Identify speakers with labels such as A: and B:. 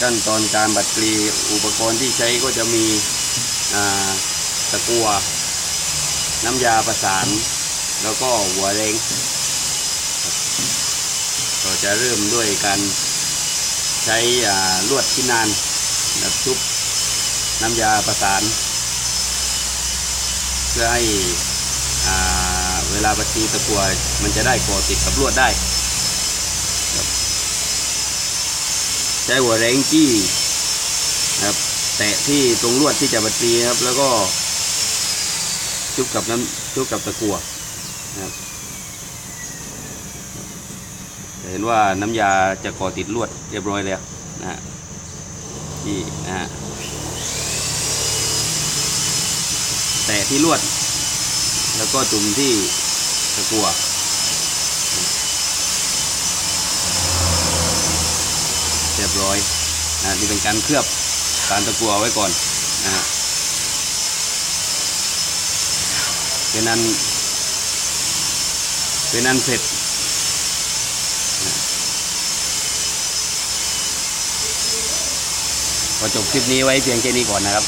A: ขั้นตอนการบัดกรีอุปกรณ์ที่ใช้ก็จะมีตะกัว น้ำยาประสาน แล้วก็หัวเร้งเราจะเริ่มด้วยการใช้ลวดที่นานแบบชุบน้ำยาประสาน เพื่อให้เวลาบัดกรีตะกัวมันจะได้ก่อติดกับลวดได้ ใช้หัวแรงจี้นะครับแตะที่ตรงลวดที่จะบัดตีครับ แล้วก็ชุบกับน้ำชุบกับตะกั่วนะครับเห็นว่าน้ำยาจะก่อติดลวดเรียบร้อยแล้วนะฮะนี่นะฮะแตะที่ลวด แล้วก็จุ่มที่ตะกั่ว เรียบร้อยนะนี่เป็นการเคลือบการตะกัวไว้ก่อนนะฮะเป็นอันเป็นอันเสร็จพอจบคลิปนี้ไว้เพียงแค่นี้ก่อนนะครับ